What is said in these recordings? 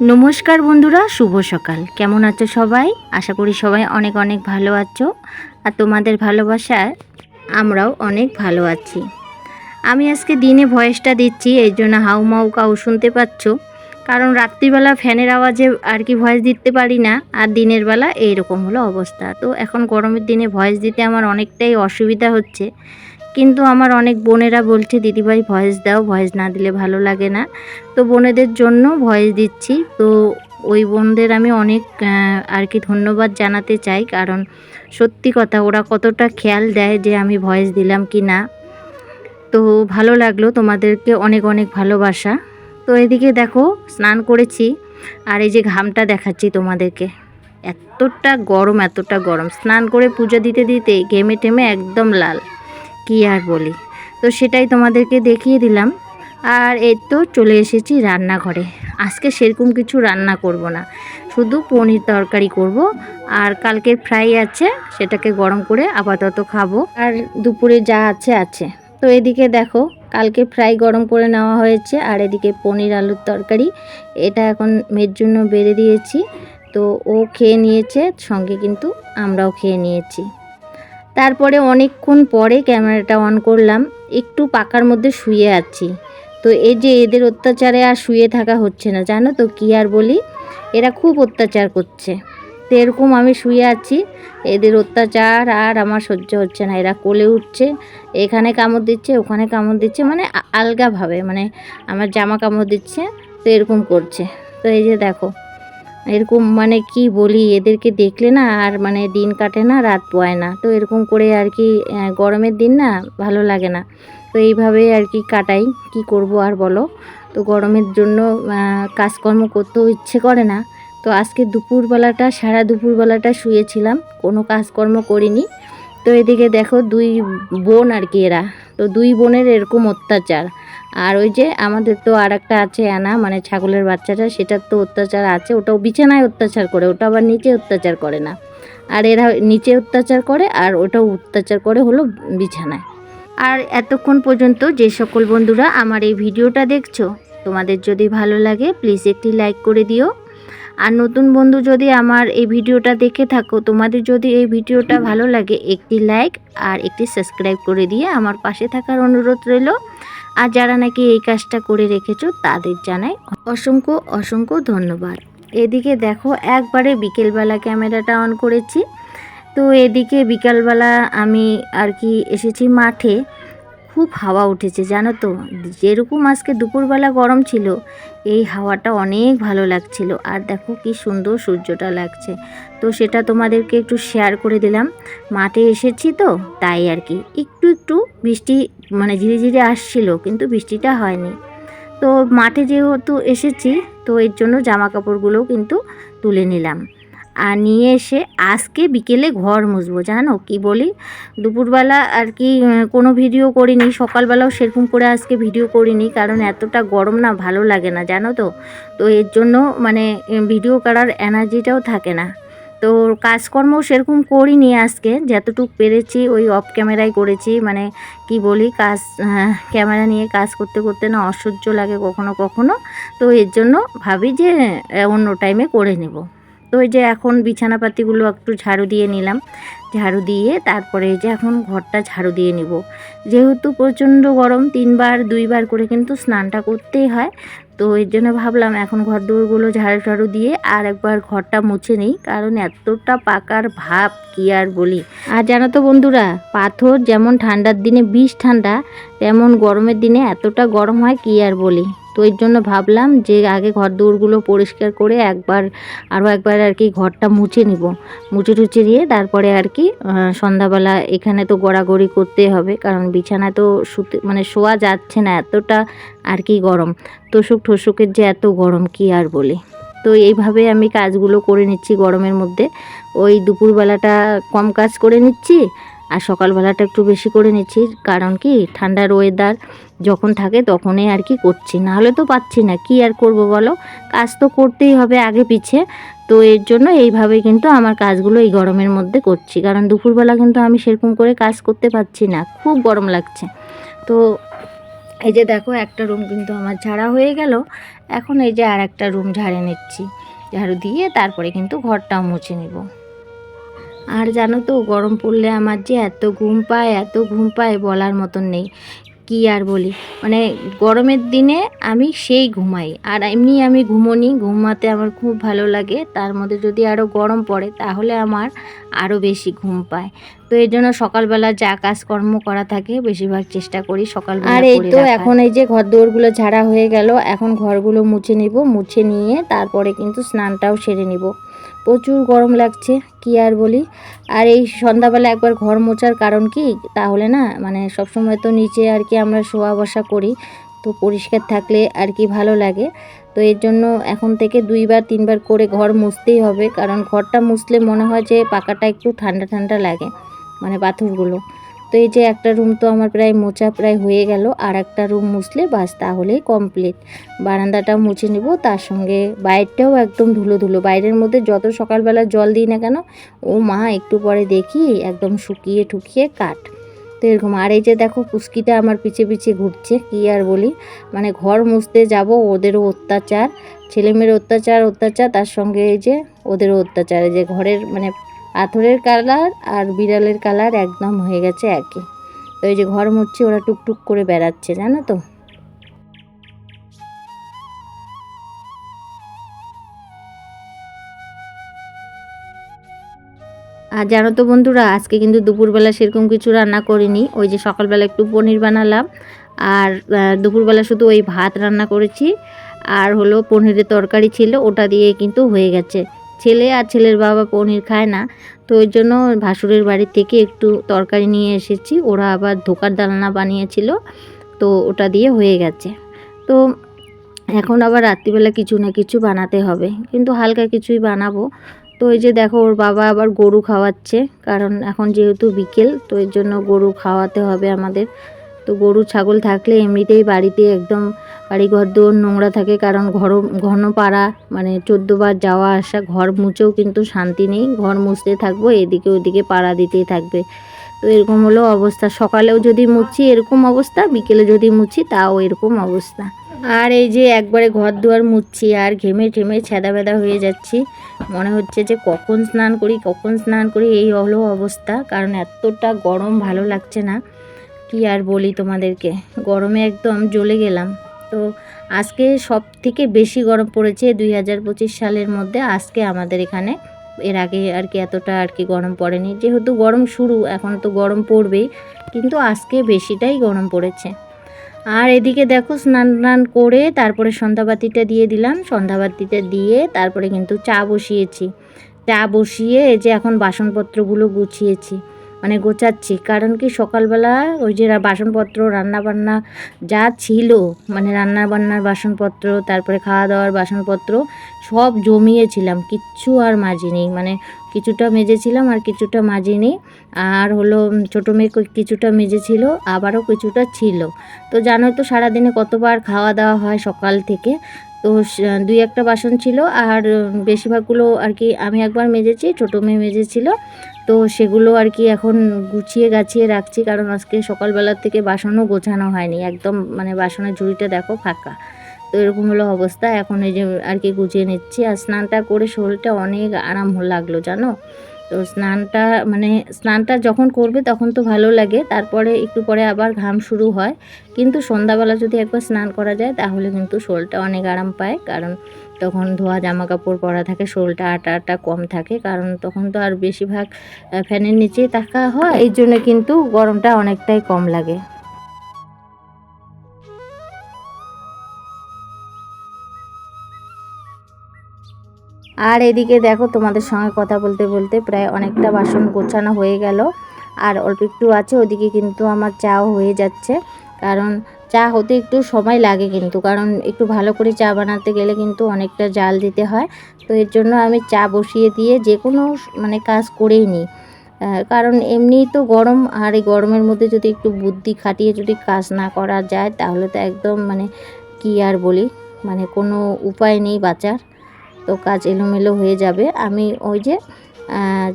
নমস্কার বন্ধুরা, শুভ সকাল। কেমন আছো সবাই? আশা করি সবাই অনেক অনেক ভালো আছো। আর তোমাদের ভালোবাসায় আমরাও অনেক ভালো আছি। আমি আজকে দিনে ভয়েসটা দিচ্ছি এই জন্য হাউ মাউ কাউ শুনতে পাচ্ছ। কারণ রাত্রিবেলা ফ্যানের আওয়াজে আর কি ভয়েস দিতে পারি না, আর দিনের বেলা এইরকম হলো অবস্থা। তো এখন গরমের দিনে ভয়েস দিতে আমার অনেকটাই অসুবিধা হচ্ছে। কিন্তু আমার অনেক বোনেরা বলছে, দিদিভাই ভয়েস দাও ভয়েস না দিলে ভালো লাগে না। তো বোনেদের জন্য ভয়েস দিচ্ছি। তো ওই বোনদের আমি অনেক আর কি ধন্যবাদ জানাতে চাই। কারণ সত্যি কথা, ওরা কতটা খেয়াল দেয় যে আমি ভয়েস দিলাম কি না। তো ভালো লাগল তোমাদেরকে অনেক অনেক ভালোবাসা। তো এদিকে দেখো, স্নান করেছি। আর এই যে ঘামটা দেখাচ্ছি তোমাদেরকে। এতটা গরম এতটা গরম। স্নান করে পুজো দিতে দিতে ঘেমে টেমে একদম লাল। কি আর বলি। তো সেটাই তোমাদেরকে দেখিয়ে দিলাম। আর এই তো চলে এসেছি রান্নাঘরে। আজকে সেরকম কিছু রান্না করব না। শুধু পনির তরকারি করব। আর কালকের ফ্রাই আছে, সেটাকে গরম করে আপাতত খাব। আর দুপুরে যা আছে আছে। তো এদিকে দেখো কালকে ফ্রাই গরম করে নেওয়া হয়েছে আর এদিকে পনির আলুর তরকারি। এটা এখন মেয়ের জন্য বেড়ে দিয়েছি। তো ও খেয়ে নিয়েছে, সঙ্গে কিন্তু আমরাও খেয়ে নিয়েছি। তারপরে অনেকক্ষণ পরে ক্যামেরাটা অন করলাম, একটু পাকার মধ্যে শুয়ে আছি। তো এই যে এদের অত্যাচারে আর শুয়ে থাকা হচ্ছে না, জানো তো কী আর বলি? এরা খুব অত্যাচার করছে। তো এরকম আমি শুয়ে আছি। এদের অত্যাচার আর আমার সহ্য হচ্ছে না। এরা কোলে উঠছে, এখানে কামড় দিচ্ছে, ওখানে কামড় দিচ্ছে মানে আলগাভাবে মানে আমার জামা কামড় দিচ্ছে, তো এরকম করছে। তো এই যে দেখো, এরকম মানে কি বলি, এদেরকে দেখলে না আর মানে দিন কাটে না, রাত পোয় না। তো এরকম করে আর কি গরমের দিন না ভালো লাগে না। তো এইভাবে আর কি কাটাই, কি করব আর বলো? তো গরমের জন্য কাজকর্ম করতেও ইচ্ছে করে না। তো আজকে দুপুরবেলাটা, সারা দুপুরবেলাটা শুয়েছিলাম, কোনো কাজকর্ম করিনি। তো এদিকে দেখো দুই বোন আর কি এরা। তো দুই বোনের এরকম অত্যাচার। আর ওই যে আমাদের তো আর একটা আছে অ্যানা মানে ছাগলের বাচ্চাটা, সেটার তো অত্যাচার আছে। ওটাও বিছানায় অত্যাচার করে, ওটা আবার নিচে অত্যাচার করে না। আর এরা নিচে অত্যাচার করে, আর ওটাও অত্যাচার করে হলো বিছানায়। আর এতক্ষণ পর্যন্ত যে সকল বন্ধুরা আমার এই ভিডিওটা দেখছ, তোমাদের যদি ভালো লাগে প্লিজ একটি লাইক করে দিও। আর নতুন বন্ধু যদি আমার এই ভিডিওটা দেখে থাকো, তোমাদের যদি এই ভিডিওটা ভালো লাগে, একটি লাইক আর একটি সাবস্ক্রাইব করে দিয়ে আমার পাশে থাকার অনুরোধ রইল। আর যারা নাকি এই কাজটা করে রেখেছো, তাদের জানাই অসংখ্য অসংখ্য ধন্যবাদ। এদিকে দেখো, একবারে বিকেলবেলা ক্যামেরাটা অন করেছি। তো এদিকে বিকালবেলা আমি আর কি এসেছি মাঠে। খুব হাওয়া উঠেছে, জানো তো? যেরকম আজকে দুপুরবেলা গরম ছিল, এই হাওয়াটা অনেক ভালো লাগছিল। আর দেখো কি সুন্দর সূর্যটা লাগছে। তো সেটা তোমাদেরকে একটু শেয়ার করে দিলাম। মাঠে এসেছি তো, তাই আর কি। একটু একটু বৃষ্টি মানে ধীরে ধীরে আসছিল, কিন্তু বৃষ্টিটা হয়নি। তো মাঠে যেহেতু এসেছি, তো এর জন্য জামা কাপড়গুলো কিন্তু তুলে নিলাম। আর নিয়ে এসে আজকে বিকেলে ঘর মুছবো, জানো কি বলি? দুপুরবেলা আর কি কোনো ভিডিও করিনি, সকালবেলাও সেরকম করে আজকে ভিডিও করিনি, কারণ এতটা গরম না, ভালো লাগে না, জানো তো? তো এর জন্য মানে ভিডিও করার এনার্জিটাও থাকে না। তো কাজকর্ম সেরকম করিনি আজকে, যতটুকু পেরেছি, ওই অফ ক্যামেরায় করেছি মানে কি বলি, কাজ ক্যামেরা নিয়ে কাজ করতে করতে না অসহ্য লাগে কখনো কখনো। তো এর জন্য ভাবি যে, অন্য টাইমে করে নেব। তো এই যে এখন বিছানাপাতিগুলো একটু ঝাড়ু দিয়ে নিলাম। ঝাড়ু দিয়ে তারপরে এই যে এখন ঘরটা ঝাড়ু দিয়ে নিব। যেহেতু প্রচণ্ড গরম, তিনবার, দুইবার করে কিন্তু স্নানটা করতেই হয়। তো এর জন্য ভাবলাম এখন ঘর দৌড়গুলো ঝাড়ু ঝাড়ু দিয়ে আর একবার ঘরটা মুছে নিই, কারণ এতটা পাকার ভাব কি আর বলি। আর জানো তো বন্ধুরা, পাথর যেমন ঠান্ডার দিনে, বিষ ঠান্ডা, তেমন গরমের দিনে এতটা গরম হয় কি আর বলি। তো এর জন্য ভাবলাম যে আগে ঘর দৌড়গুলো পরিষ্কার করে একবার, আরও একবার আর কি ঘরটা মুছে নিব। মুছে টুচে দিয়ে তারপরে আর কি সন্ধ্যাবেলা এখানে তো গড়াগড়ি করতে হবে, কারণ বিছানায় তো শুতে মানে শোয়া যাচ্ছে না, এতটা আর কি গরম। তোষক ঠোসকের যে এত গরম, কি আর বলি। তো এইভাবে আমি কাজগুলো করে নিচ্ছি গরমের মধ্যে। ওই দুপুরবেলাটা কম কাজ করে নিচ্ছি আর সকালবেলাটা একটু বেশি করে নিচ্ছি, কারণ কি ঠান্ডার ওয়েদার যখন থাকে তখনই আর কি করছি। নাহলে তো পাচ্ছি না, কি আর করব বলো? কাজ তো করতেই হবে আগে পিছে। তো এর জন্য এইভাবে কিন্তু আমার কাজগুলো এই গরমের মধ্যে করছি, কারণ দুপুরবেলা কিন্তু আমি সেরকম করে কাজ করতে পারছি না, খুব গরম লাগছে। তো এই যে দেখো, একটা রুম কিন্তু আমার ঝাড়া হয়ে গেল। এখন এই যে আর একটা রুম ঝাড়ে নিচ্ছি। ঝাড়ু দিয়ে তারপরে কিন্তু ঘরটাও মুছে নিব। আর জানো তো গরম পড়লে আমার যে এত ঘুম পায় এত ঘুম পায় বলার মতন নেই। কি আর বলি? মানে গরমের দিনে আমি সেই ঘুমাই। আর এমনি আমি ঘুমোনি ঘুমাতে আমার খুব ভালো লাগে। তার মধ্যে যদি আরও গরম পড়ে তাহলে আমার আরও বেশি ঘুম পায়। তো এই জন্য সকালবেলা যা কাজকর্ম করা থাকে বেশিরভাগ চেষ্টা করি সকাল আর এই তো এখন এই যে ঘর দৌড়গুলো ঝাড়া হয়ে গেল এখন ঘরগুলো মুছে নিব। মুছে নিয়ে তারপরে কিন্তু স্নানটাও সেরে নিব। প্রচুর গরম লাগছে, কি আর বলি। আর এই সন্ধ্যাবেলা একবার ঘর মোছার কারণ কি? তাহলে না মানে সবসময় তো নিচে আর কি আমরা শোয়া বসা করি, তো পরিষ্কার থাকলে আর কি ভালো লাগে। তো এর জন্য এখন থেকে দুইবার, তিনবার করে ঘর মুছতেই হবে, কারণ ঘরটা মুছলে মনে হয় যে পাকাটা একটু ঠান্ডা ঠান্ডা লাগে মানে পাথরগুলো। তো এই যে একটা রুম তো আমার প্রায় মোচা প্রায় হয়ে গেল আর একটা রুম মুছলে বাস তাহলেই কমপ্লিট বারান্দাটা মুছে নিব, তার সঙ্গে বাইরটাও একদম ধুলো ধুলো। বাইরের মধ্যে যত সকালবেলা জল দিই না কেন, ও মা একটু পরে দেখি একদম শুকিয়ে ঠুকিয়ে কাঠ। তো এরকম, আর এই যে দেখো পুস্কিটা আমার পিছে পিছে ঘুরছে, কী আর বলি? মানে ঘর মুছতে যাব, ওদেরও অত্যাচার, ছেলেমেয়ের অত্যাচার অত্যাচার, তার সঙ্গে এই যে ওদেরও অত্যাচার। যে ঘরের মানে পাথরের কালার আর বিড়ালের কালার একদম হয়ে গেছে একই তো এই যে ঘর মুছছে, ওরা টুকটুক করে বেড়াচ্ছে, জানো তো? আর জানো তো বন্ধুরা, আজকে কিন্তু দুপুরবেলা সেরকম কিছু রান্না করিনি। ওই যে সকালবেলা একটু পনির বানালাম, আর দুপুরবেলা শুধু ওই ভাত রান্না করেছি। আর হলো পনিরের তরকারি ছিল, ওটা দিয়ে কিন্তু হয়ে গেছে। ছেলে আর ছেলের বাবা পনির খায় না। তো ওই জন্য ভাসুরের বাড়ি থেকে একটু তরকারি নিয়ে এসেছি। ওরা আবার ধোকার ডালনা বানিয়েছিল। তো ওটা দিয়ে হয়ে গেছে। তো এখন আবার রাত্রিবেলা কিছু না কিছু বানাতে হবে। কিন্তু হালকা কিছুই বানাবো। তো এই যে দেখো, ওর বাবা আবার গরু খাওয়াচ্ছে। কারণ এখন যেহেতু বিকেল, তো এর জন্য গরু খাওয়াতে হবে আমাদের। তো গরু, ছাগল থাকলে এমনিতেই বাড়িতে একদম বাড়ি ঘর দৌড় নোংরা থাকে কারণ ঘর, ঘন পাড়া মানে চোদ্দোবার যাওয়া আসা, ঘর মুছেও কিন্তু শান্তি নেই। ঘর মুছতে থাকব, এদিকে ওদিকে পাড়া দিতেই থাকবে। তো এরকম হলো অবস্থা। সকালেও যদি মুছি, এরকম অবস্থা। বিকেলে যদি মুছি, তাও এরকম অবস্থা। আর এই যে একবারে ঘর দুয়ার মুছছি আর ঘেমে ঠেমে ছেদা বেদা হয়ে যাচ্ছি। মনে হচ্ছে যে কখন স্নান করি, কখন স্নান করি, এই হলো অবস্থা। কারণ এতটা গরম, ভালো লাগছে না। কি আর বলি তোমাদেরকে? গরমে একদম জ্বলে গেলাম। তো আজকে সব থেকে বেশি গরম পড়েছে দুই হাজার পঁচিশ সালের মধ্যে। আজকে আমাদের এখানে এর আগে আর কি এতটা আর কি গরম পড়েনি। যেহেতু গরম শুরু, এখন তো গরম পড়বেই, কিন্তু আজকে বেশিটাই গরম পড়েছে। আর এদিকে দেখো স্নান টান করে তারপরে সন্ধ্যাবাতিটা দিয়ে দিলাম। সন্ধ্যাবাতিটা দিয়ে তারপরে কিন্তু চা বসিয়েছি। চা বসিয়ে যে এখন বাসনপত্রগুলো গুছিয়েছি। মানে গোছাচ্ছি। কারণ কি সকালবেলা ওই যে বাসনপত্র রান্না বান্না যা ছিল মানে রান্না বান্নার বাসনপত্র, তারপরে খাওয়া দাওয়ার বাসনপত্র, সব জমিয়েছিলাম। কিচ্ছু আর মাজিনি মানে কিছুটা মেজেছিলাম আর কিছুটা মাজিনি আর হলো ছোটো মেয়ে কিছুটা মেজেছিল, আবারও কিছুটা ছিল। তো জানো তো সারাদিনে কতবার খাওয়া দাওয়া হয় সকাল থেকে। তো দুই একটা বাসন ছিল আর বেশিরভাগগুলো আর কি আমি একবার মেজেছি, ছোটো মেয়ে মেজেছিল। তো সেগুলো আর কি এখন গুছিয়ে গাছিয়ে রাখছি কারণ আজকে সকালবেলার থেকে বাসনও গোছানো হয়নি। একদম মানে বাসনের ঝুড়িটা দেখো ফাঁকা। তো এরকম হলো অবস্থা। এখন এই যে আর কি গুছিয়ে নিচ্ছি আর স্নানটা করে শরীরটা অনেক আরাম লাগল, জানো? তো স্নানটা মানে স্নানটা যখন করবে তখন তো ভালো লাগে, তারপরে একটু পরে আবার ঘাম শুরু হয়। কিন্তু সন্ধ্যাবেলা যদি একবার স্নান করা যায় তাহলে কিন্তু শোলটা অনেক আরাম পায়, কারণ তখন ধোয়া জামা কাপড় পরা থাকে, শোলটা আটা আটা কম থাকে, কারণ তখন তো আর বেশিরভাগ ফ্যানের নিচেই থাকা হয়। এই জন্য কিন্তু গরমটা অনেকটাই কম লাগে। আর এদিকে দেখো তোমাদের সঙ্গে কথা বলতে বলতে প্রায় অনেকটা বাসন গোছানো হয়ে গেল। আর অল্প একটু আছে, ওদিকে কিন্তু আমার চাও হয়ে যাচ্ছে। কারণ চা হতে একটু সময় লাগে কিন্তু, কারণ একটু ভালো করে চা বানাতে গেলে কিন্তু অনেকটা জাল দিতে হয়। তো এর জন্য আমি চা বসিয়ে দিয়ে যে কোনো মানে কাজ করেই নিই। কারণ এমনিই তো গরম, আর এই গরমের মধ্যে যদি একটু বুদ্ধি খাটিয়ে যদি কাজ না করা যায়, তাহলে তো একদম মানে কি আর বলি মানে কোনো উপায় নেই বাঁচার। তো কাজ এলোমেলো হয়ে যাবে। আমি ওই যে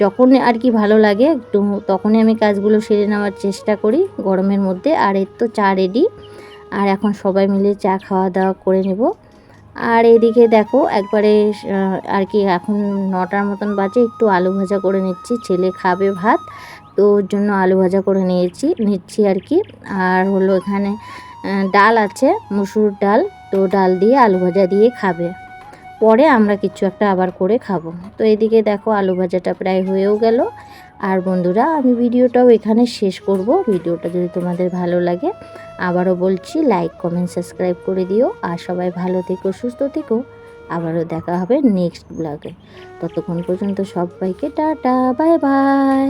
যখন আর কি ভালো লাগে, একটু তখনই আমি কাজগুলো সেরে নেওয়ার চেষ্টা করি গরমের মধ্যে। আর এর তো চা রেডি আর এখন সবাই মিলে চা খাওয়া দাওয়া করে নেব। আর এদিকে দেখো, একবারে আর কি এখন নটার মতন বাজে, একটু আলু ভাজা করে নিচ্ছি। ছেলে খাবে ভাত, তো ওর জন্য আলু ভাজা করে নিয়েছি, নিচ্ছি আর কি। আর হলো এখানে ডাল আছে, মুসুর ডাল, তো ডাল দিয়ে আলু ভাজা দিয়ে খাবে। পরে আমরা কিছু একটা আবার করে খাব। তো এদিকে দেখো আলু ভাজাটা প্রায় হয়েও গেল। আর বন্ধুরা, আমি ভিডিওটাও এখানে শেষ করব। ভিডিওটা যদি তোমাদের ভালো লাগে, আবারও বলছি লাইক কমেন্ট সাবস্ক্রাইব করে দিও। আর সবাই ভালো থেকো, সুস্থ থেকো। আবারও দেখা হবে নেক্সট ব্লগে ততক্ষণ পর্যন্ত সবাইকে টাটা বাই বাই